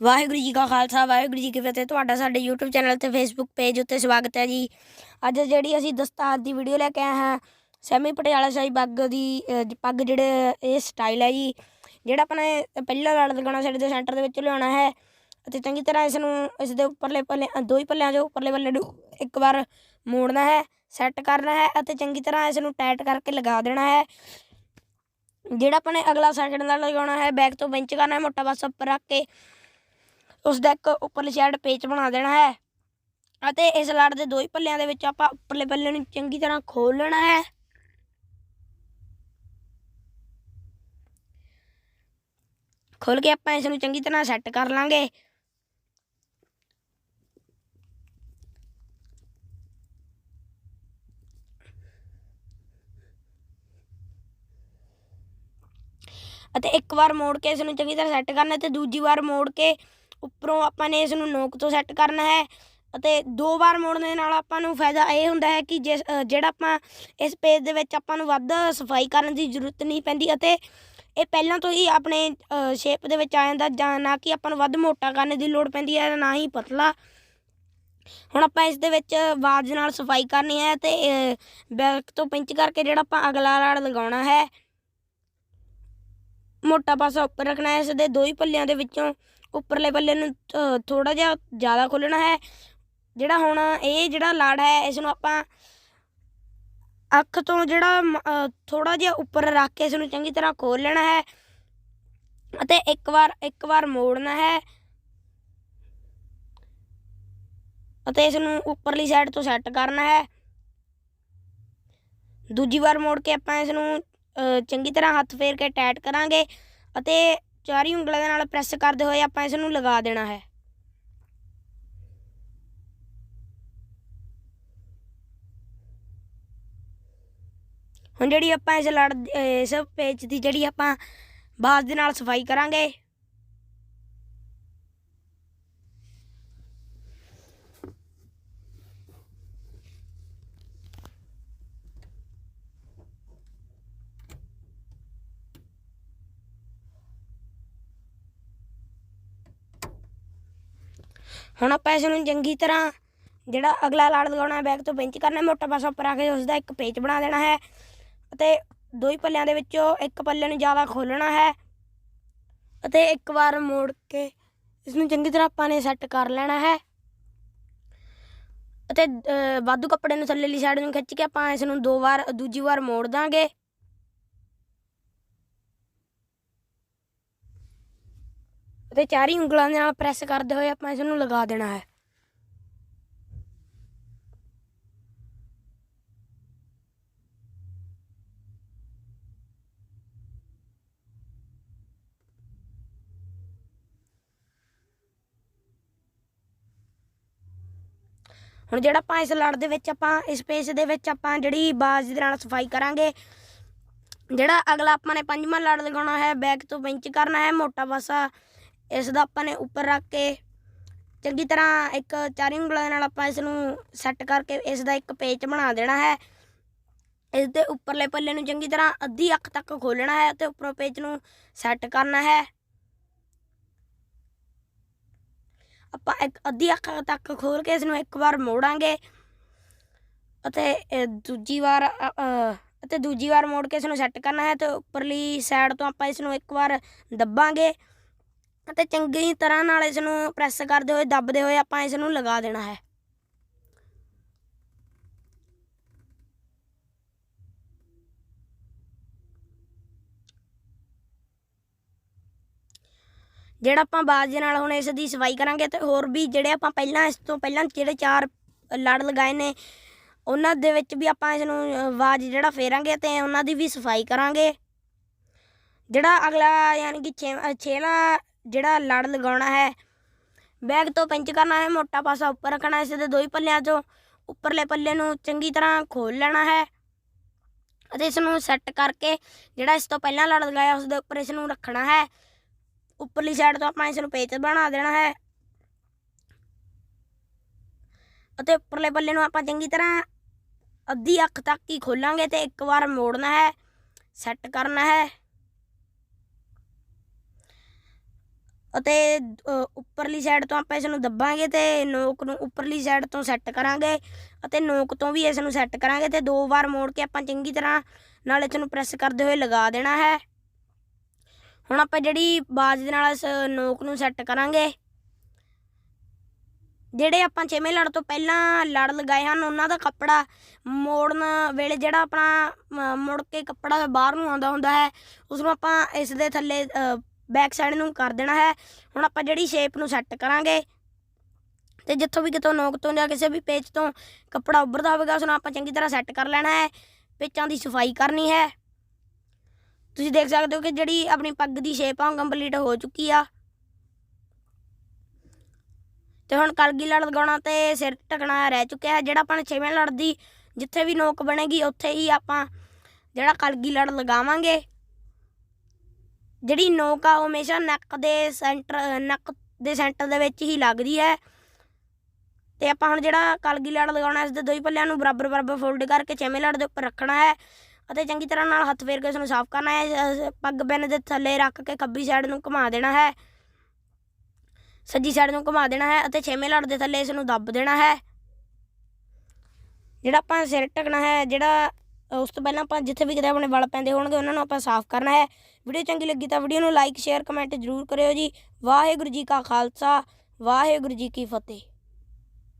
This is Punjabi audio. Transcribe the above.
ਵਾਹਿਗੁਰੂ ਜੀ ਕਾ ਖਾਲਸਾ ਵਾਹਿਗੁਰੂ ਜੀ ਕੀ ਫਤਿਹ। ਤੁਹਾਡਾ ਸਾਡੇ YouTube ਚੈਨਲ ਤੇ Facebook ਪੇਜ ਉੱਤੇ ਸਵਾਗਤ ਹੈ ਜੀ। ਅੱਜ ਜਿਹੜੀ ਅਸੀਂ ਦਸਤਾਰ ਦੀ ਵੀਡੀਓ ਲੈ ਕੇ ਆਏ ਹਾਂ ਸੈਮੀ ਪਟਿਆਲਾ ਸ਼ਾਹੀ ਪੱਗ ਦੀ ਅਹ, ਪੱਗ ਜਿਹੜੇ ਇਹ ਸਟਾਈਲ ਹੈ ਜੀ। ਜਿਹੜਾ ਆਪਣਾ ਇਹ ਪਹਿਲਾ ਲੜ ਲਗਾਉਣਾ ਸਾਡੇ ਦੇ ਸੈਂਟਰ ਦੇ ਵਿੱਚ ਲਿਆਉਣਾ ਹੈ। ਅਤੇ ਚੰਗੀ ਤਰ੍ਹਾਂ ਇਸ ਨੂੰ ਇਸ ਦੇ ਉੱਪਰਲੇ ਪੱਲੇ ਅ, ਦੋ ਹੀ ਪੱਲਿਆਂ ਦੇ ਉੱਪਰਲੇ ਪੱਲੇ ਨੂੰ ਇੱਕ ਵਾਰ ਮੋੜਨਾ ਹੈ ਸੈੱਟ ਕਰਨਾ ਹੈ ਅਤੇ ਚੰਗੀ ਤਰ੍ਹਾਂ ਇਸ ਨੂੰ ਟਾਈਟ ਕਰਕੇ ਲਗਾ ਦੇਣਾ ਹੈ। ਜਿਹੜਾ ਆਪਾਂ ਨੇ ਅਗਲਾ ਸੈਕਿੰਡ ਨਾਲ ਲਗਾਉਣਾ ਹੈ ਬੈਕ ਤੋਂ ਬੈਂਚ ਕਰਨਾ ਹੈ ਮੋਟਾ ਪਾਸਾ ਉੱਪਰ ਰੱਖ ਕੇ। ਉਸ ਦਾ ਇੱਕ ਉੱਪਰਲੀ ਸਾਈਡ ਪੇਚ ਬਣਾ ਦੇਣਾ ਹੈ ਅਤੇ ਇਸ ਲੜ ਦੇ ਦੋ ਹੀ ਪੱਲਿਆਂ ਦੇ ਵਿੱਚ ਆਪਾਂ ਉੱਪਰਲੇ ਪੱਲੇ ਨੂੰ ਚੰਗੀ ਤਰ੍ਹਾਂ ਖੋਲ ਲੈਣਾ ਹੈ। ਖੋਲ ਕੇ ਆਪਾਂ ਇਸ ਨੂੰ ਚੰਗੀ ਤਰ੍ਹਾਂ ਸੈੱਟ ਕਰ ਲਾਂਗੇ। ਅਤੇ ਇੱਕ ਵਾਰ ਮੋੜ ਕੇ ਇਸ ਨੂੰ ਚੰਗੀ ਤਰ੍ਹਾਂ ਸੈੱਟ ਕਰਨਾ ਤੇ ਦੂਜੀ ਵਾਰ ਮੋੜ ਕੇ ਉੱਪਰੋਂ ਆਪਾਂ ਨੇ ਇਸ ਨੂੰ ਨੋਕ ਤੋਂ ਸੈੱਟ ਕਰਨਾ ਹੈ ਅਤੇ ਦੋ ਵਾਰ ਮੋੜਨ ਦੇ ਨਾਲ ਆਪਾਂ ਨੂੰ ਫਾਇਦਾ ਇਹ ਹੁੰਦਾ ਹੈ ਕਿ ਜਿਸ ਜਿਹੜਾ ਆਪਾਂ ਇਸ ਪੇਜ ਦੇ ਵਿੱਚ ਆਪਾਂ ਨੂੰ ਵੱਧ ਸਫ਼ਾਈ ਕਰਨ ਦੀ ਜ਼ਰੂਰਤ ਨਹੀਂ ਪੈਂਦੀ ਅਤੇ ਇਹ ਪਹਿਲਾਂ ਤੋਂ ਹੀ ਆਪਣੇ ਸ਼ੇਪ ਦੇ ਵਿੱਚ ਆ ਜਾਂਦਾ ਜਾਂ ਨਾ ਕਿ ਆਪਾਂ ਨੂੰ ਵੱਧ ਮੋਟਾ ਕਰਨ ਦੀ ਲੋੜ ਪੈਂਦੀ ਹੈ ਨਾ ਹੀ ਪਤਲਾ। ਹੁਣ ਆਪਾਂ ਇਸ ਦੇ ਵਿੱਚ ਬਾਜ ਨਾਲ ਸਫ਼ਾਈ ਕਰਨੀ ਹੈ ਤੇ ਬੈਕ ਤੋਂ ਪਿੰਚ ਕਰਕੇ ਜਿਹੜਾ ਆਪਾਂ ਅਗਲਾ ਲੜ ਲਗਾਉਣਾ ਹੈ, ਮੋਟਾ ਪਾਸਾ ਉੱਪਰ ਰੱਖਣਾ ਹੈ। ਇਸ ਦੇ ਦੋ ਹੀ ਪੱਲਿਆਂ ਦੇ ਵਿੱਚੋਂ ਉੱਪਰਲੇ ਪੱਲੇ ਨੂੰ ਥੋੜਾ ਜਿਹਾ ਜ਼ਿਆਦਾ ਖੋਲਣਾ ਹੈ। ਜਿਹੜਾ ਹੁਣ ਇਹ ਜਿਹੜਾ ਲਾੜ ਹੈ, ਇਸ ਨੂੰ ਆਪਾਂ ਅੱਖ ਤੋਂ ਜਿਹੜਾ ਥੋੜਾ ਜਿਹਾ ਉੱਪਰ ਰੱਖ ਕੇ ਇਸ ਨੂੰ ਚੰਗੀ ਤਰ੍ਹਾਂ ਖੋਲ ਲੈਣਾ ਹੈ ਅਤੇ ਇੱਕ ਵਾਰ ਇੱਕ ਵਾਰ ਮੋੜਨਾ ਹੈ। ਅਤੇ ਇਸ ਨੂੰ ਉੱਪਰਲੀ ਸਾਈਡ ਤੋਂ ਸੈੱਟ ਕਰਨਾ ਹੈ। ਦੂਜੀ ਵਾਰ ਮੋੜ ਕੇ ਆਪਾਂ ਇਸ ਨੂੰ ਚੰਗੀ ਤਰ੍ਹਾਂ ਹੱਥ ਫੇਰ ਕੇ ਟਾਈਟ ਕਰਾਂਗੇ ਅਤੇ ਚਾਰੀ ਉਂਗਲਾਂ ਦੇ ਨਾਲ ਪ੍ਰੈਸ ਕਰਦੇ ਹੋਏ ਆਪਾਂ ਇਸ ਨੂੰ ਲਗਾ ਦੇਣਾ ਹੈ। ਹੁਣ ਜਿਹੜੀ ਆਪਾਂ ਇਸ ਲੜ, ਇਸ ਪੇਜ ਦੀ ਜਿਹੜੀ ਆਪਾਂ ਬਾਸ ਦੇ ਨਾਲ ਸਫ਼ਾਈ ਕਰਾਂਗੇ ਹੁਣ ਆਪਾਂ ਇਸ ਨੂੰ ਚੰਗੀ ਤਰ੍ਹਾਂ ਜਿਹੜਾ ਅਗਲਾ ਲੜ ਲਗਾਉਣਾ ਹੈ ਬੈਕ ਤੋਂ ਪਿੰਚ ਕਰਨਾ, ਮੋਟਾ ਪਾਸਾ ਉੱਪਰ ਆ ਕੇ ਉਸ ਦਾ ਇੱਕ ਪੇਚ ਬਣਾ ਦੇਣਾ ਹੈ ਅਤੇ ਦੋ ਹੀ ਪੱਲਿਆਂ ਦੇ ਵਿੱਚੋਂ ਇੱਕ ਪੱਲੇ ਨੂੰ ਜ਼ਿਆਦਾ ਖੋਲਣਾ ਹੈ ਅਤੇ ਇੱਕ ਵਾਰ ਮੋੜ ਕੇ ਇਸ ਨੂੰ ਚੰਗੀ ਤਰ੍ਹਾਂ ਆਪਾਂ ਨੇ ਸੈੱਟ ਕਰ ਲੈਣਾ ਹੈ ਅਤੇ ਵਾਧੂ ਕੱਪੜੇ ਨੂੰ ਥੱਲੇ ਲਈ ਸਾਈਡ ਨੂੰ ਖਿੱਚ ਕੇ ਆਪਾਂ ਇਸ ਨੂੰ ਦੋ ਵਾਰ, ਦੂਜੀ ਵਾਰ ਮੋੜ ਦਾਂਗੇ। ਅਤੇ ਚਾਰੀ ਉਂਗਲਾਂ ਦੇ ਨਾਲ ਪ੍ਰੈਸ ਕਰਦੇ ਹੋਏ ਆਪਾਂ ਇਸ ਨੂੰ ਲਗਾ ਦੇਣਾ ਹੈ। ਹੁਣ ਜਿਹੜਾ ਆਪਾਂ ਇਸ ਲੜ ਦੇ ਵਿੱਚ ਆਪਾਂ, ਇਸ ਪੇਸ ਦੇ ਵਿੱਚ ਆਪਾਂ ਜਿਹੜੀ ਬਾਜ਼ ਦੇ ਨਾਲ ਸਫ਼ਾਈ ਕਰਾਂਗੇ, ਜਿਹੜਾ ਅਗਲਾ ਆਪਾਂ ਨੇ ਪੰਜਵਾਂ ਲੜ ਲਗਾਉਣਾ ਹੈ ਬੈਕ ਤੋਂ ਪਿੰਚ ਕਰਨਾ ਹੈ, ਮੋਟਾ ਪਾਸਾ ਇਸ ਦਾ ਆਪਾਂ ਨੇ ਉੱਪਰ ਰੱਖ ਕੇ ਚੰਗੀ ਤਰ੍ਹਾਂ ਇੱਕ ਚਾਰੀ ਉਂਗਲਾਂ ਨਾਲ ਆਪਾਂ ਇਸ ਨੂੰ ਸੈੱਟ ਕਰਕੇ ਇਸ ਦਾ ਇੱਕ ਪੇਚ ਬਣਾ ਦੇਣਾ ਹੈ। ਇਸ ਦੇ ਉੱਪਰਲੇ ਪੱਲੇ ਨੂੰ ਚੰਗੀ ਤਰ੍ਹਾਂ ਅੱਧੀ ਅੱਖ ਤੱਕ ਖੋਲਣਾ ਹੈ ਤੇ ਉੱਪਰੋਂ ਪੇਚ ਨੂੰ ਸੈੱਟ ਕਰਨਾ ਹੈ। ਆਪਾਂ ਇੱਕ ਅੱਧੀ ਅੱਖ ਤੱਕ ਖੋਲ ਕੇ ਇਸ ਨੂੰ ਇੱਕ ਵਾਰ ਮੋੜਾਂਗੇ ਅਤੇ ਦੂਜੀ ਵਾਰ ਅਤੇ ਦੂਜੀ ਵਾਰ ਮੋੜ ਕੇ ਇਸ ਨੂੰ ਸੈੱਟ ਕਰਨਾ ਹੈ ਤੇ ਉੱਪਰਲੀ ਸਾਈਡ ਤੋਂ ਆਪਾਂ ਇਸ ਨੂੰ ਇੱਕ ਵਾਰ ਦੱਬਾਂਗੇ। ਅਤੇ ਚੰਗੀ ਤਰ੍ਹਾਂ ਨਾਲ ਇਸ ਨੂੰ ਪ੍ਰੈਸ ਕਰਦੇ ਹੋਏ, ਦੱਬਦੇ ਹੋਏ ਆਪਾਂ ਇਸ ਨੂੰ ਲਗਾ ਦੇਣਾ ਹੈ। ਜਿਹੜਾ ਆਪਾਂ ਬਾਜ਼ ਦੇ ਨਾਲ ਹੁਣ ਇਸ ਦੀ ਸਫ਼ਾਈ ਕਰਾਂਗੇ ਤੇ ਹੋਰ ਵੀ ਜਿਹੜੇ ਆਪਾਂ ਪਹਿਲਾਂ ਇਸ ਤੋਂ ਪਹਿਲਾਂ ਜਿਹੜੇ ਚਾਰ ਲੜ ਲਗਾਏ ਨੇ, ਉਹਨਾਂ ਦੇ ਵਿੱਚ ਵੀ ਆਪਾਂ ਇਸ ਨੂੰ ਬਾਜ਼ ਜਿਹੜਾ ਫੇਰਾਂਗੇ ਤੇ ਉਹਨਾਂ ਦੀ ਵੀ ਸਫ਼ਾਈ ਕਰਾਂਗੇ। ਜਿਹੜਾ ਅਗਲਾ ਯਾਨੀ ਕਿ ਛੇ ਛੇਲਾ ਜਿਹੜਾ ਲੜ ਲਗਾਉਣਾ ਹੈ। ਬੈਗ ਤੋਂ ਪਿੰਚ ਕਰਨਾ ਹੈ, ਮੋਟਾ ਪਾਸਾ ਉੱਪਰ ਰੱਖਣਾ ਇਸ ਦੇ ਦੋ ਹੀ ਪੱਲਿਆਂ 'ਚੋਂ। ਉੱਪਰਲੇ ਪੱਲੇ ਨੂੰ ਚੰਗੀ ਤਰ੍ਹਾਂ ਖੋਲ ਲੈਣਾ ਹੈ ਅਤੇ ਇਸ ਨੂੰ ਸੈੱਟ ਕਰਕੇ ਜਿਹੜਾ ਇਸ ਤੋਂ ਪਹਿਲਾਂ ਲੜ ਲਗਾਇਆ, ਉਸ ਦੇ ਉੱਪਰ ਇਸ ਨੂੰ ਰੱਖਣਾ ਹੈ। ਉੱਪਰਲੀ ਸਾਈਡ ਤੋਂ ਆਪਾਂ ਇਸ ਨੂੰ ਪੇਚ ਬਣਾ ਦੇਣਾ ਹੈ। ਅਤੇ ਉੱਪਰਲੇ ਪੱਲੇ ਨੂੰ ਆਪਾਂ ਚੰਗੀ ਤਰ੍ਹਾਂ ਅੱਧੀ ਅੱਖ ਤੱਕ ਹੀ ਖੋਲਾਂਗੇ ਤੇ ਇੱਕ ਵਾਰ ਮੋੜਨਾ ਹੈ ਸੈੱਟ ਕਰਨਾ ਹੈ। ਅਤੇ ਉੱਪਰਲੀ ਸਾਈਡ ਤੋਂ ਆਪਾਂ ਇਸ ਨੂੰ ਦੱਬਾਂਗੇ ਤੇ ਨੋਕ ਨੂੰ ਉੱਪਰਲੀ ਸਾਈਡ ਤੋਂ ਸੈੱਟ ਕਰਾਂਗੇ ਅਤੇ ਨੋਕ ਤੋਂ ਵੀ ਇਸ ਨੂੰ ਸੈੱਟ ਕਰਾਂਗੇ ਤੇ ਦੋ ਵਾਰ ਮੋੜ ਕੇ ਆਪਾਂ ਚੰਗੀ ਤਰ੍ਹਾਂ ਨਾਲ ਇਸ ਨੂੰ ਪ੍ਰੈਸ ਕਰਦੇ ਹੋਏ ਲਗਾ ਦੇਣਾ ਹੈ। ਹੁਣ ਆਪਾਂ ਜਿਹੜੀ ਬਾਜ ਦੇ ਨਾਲ ਇਸ ਨੋਕ ਨੂੰ ਸੈੱਟ ਕਰਾਂਗੇ। ਜਿਹੜੇ ਆਪਾਂ ਛੇਵੇਂ ਲੜ ਤੋਂ ਪਹਿਲਾਂ ਲੜ ਲਗਾਏ ਹਨ, ਉਹਨਾਂ ਦਾ ਕੱਪੜਾ ਮੋੜਨ ਵੇਲੇ ਜਿਹੜਾ ਆਪਣਾ ਮੁੜ ਕੇ ਕੱਪੜਾ ਬਾਹਰ ਨੂੰ ਆਉਂਦਾ ਹੁੰਦਾ ਹੈ ਉਸ ਨੂੰ ਆਪਾਂ ਇਸ ਦੇ ਥੱਲੇ ਬੈਕ ਸਾਈਡ ਨੂੰ ਕਰ ਦੇਣਾ ਹੈ। ਹੁਣ ਆਪਾਂ ਜਿਹੜੀ ਸ਼ੇਪ ਨੂੰ ਸੈੱਟ ਕਰਾਂਗੇ, ਤੇ ਜਿੱਥੋਂ ਵੀ ਕਿਤੋਂ ਨੋਕ ਤੋਂ ਜਾਂ ਕਿਸੇ ਵੀ ਪੇਚ ਤੋਂ ਕੱਪੜਾ ਉੱਭਰਦਾ ਹੋਵੇਗਾ, ਉਸ ਨੂੰ ਆਪਾਂ ਚੰਗੀ ਤਰ੍ਹਾਂ ਸੈੱਟ ਕਰ ਲੈਣਾ ਹੈ। ਪੇਚਾਂ ਦੀ ਸਫ਼ਾਈ ਕਰਨੀ ਹੈ। ਤੁਸੀਂ ਦੇਖ ਸਕਦੇ ਹੋ ਕਿ ਜਿਹੜੀ ਆਪਣੀ ਪੱਗ ਦੀ ਸ਼ੇਪ ਆ, ਉਹ ਕੰਪਲੀਟ ਹੋ ਚੁੱਕੀ ਆ। ਤੇ ਹੁਣ ਕਲਗੀ ਲੜ ਲਗਾਉਣਾ ਤੇ ਸਿਰ ਢਕਣਾ ਰਹਿ ਚੁੱਕਿਆ ਹੈ। ਜਿਹੜਾ ਆਪਾਂ ਨੇ ਛੇਵੇਂ ਲੜ ਦੀ ਜਿੱਥੇ ਵੀ ਨੋਕ ਬਣੇਗੀ, ਉੱਥੇ ਹੀ ਆਪਾਂ ਜਿਹੜਾ ਕਲਗੀ ਲੜ ਲਗਾਵਾਂਗੇ। ਜਿਹੜੀ ਨੋਕ ਆ, ਉਹ ਹਮੇਸ਼ਾ ਨੱਕ ਦੇ ਸੈਂਟਰ ਨੱਕ ਦੇ ਸੈਂਟਰ ਦੇ ਵਿੱਚ ਹੀ ਲੱਗਦੀ ਹੈ। ਤੇ ਆਪਾਂ ਹੁਣ ਜਿਹੜਾ ਕਲਗੀ ਲੜ ਲਗਾਉਣਾ, ਇਸ ਦੇ ਦੋਈ ਪੱਲਿਆਂ ਨੂੰ ਬਰਾਬਰ ਬਰਾਬਰ ਫੋਲਡ ਕਰਕੇ ਛੇਵੇਂ ਲੜ ਦੇ ਉੱਪਰ ਰੱਖਣਾ ਹੈ ਅਤੇ ਚੰਗੀ ਤਰ੍ਹਾਂ ਨਾਲ ਹੱਥ ਫੇਰ ਕੇ ਉਸ ਨੂੰ ਸਾਫ਼ ਕਰਨਾ ਹੈ। ਪੱਗ ਬਿੰਨ ਦੇ ਥੱਲੇ ਰੱਖ ਕੇ ਖੱਬੀ ਸਾਈਡ ਨੂੰ ਘੁਮਾ ਦੇਣਾ ਹੈ। ਸੱਜੀ ਸਾਈਡ ਨੂੰ ਘੁਮਾ ਦੇਣਾ ਹੈ ਅਤੇ ਛੇਵੇਂ ਲੜ ਦੇ ਥੱਲੇ ਇਸ ਨੂੰ ਦੱਬ ਦੇਣਾ ਹੈ। ਜਿਹੜਾ ਆਪਾਂ ਸਿਰ ਢਕਣਾ ਹੈ, ਜਿਹੜਾ ਉਸ ਤੋਂ ਪਹਿਲਾਂ ਆਪਾਂ ਜਿੱਥੇ ਵੀ ਕਿਤੇ ਆਪਣੇ ਵਲ ਪੈਂਦੇ ਹੋਣਗੇ, ਉਹਨਾਂ ਨੂੰ ਆਪਾਂ ਸਾਫ਼ ਕਰਨਾ ਹੈ। ਵੀਡੀਓ ਚੰਗੀ ਲੱਗੀ ਤਾਂ ਵੀਡੀਓ ਨੂੰ ਲਾਈਕ ਸ਼ੇਅਰ ਕਮੈਂਟ ਜ਼ਰੂਰ ਕਰਿਓ ਜੀ। ਵਾਹਿਗੁਰੂ ਜੀ ਕਾ ਖਾਲਸਾ, ਵਾਹਿਗੁਰੂ ਜੀ ਕੀ ਫਤਿਹ।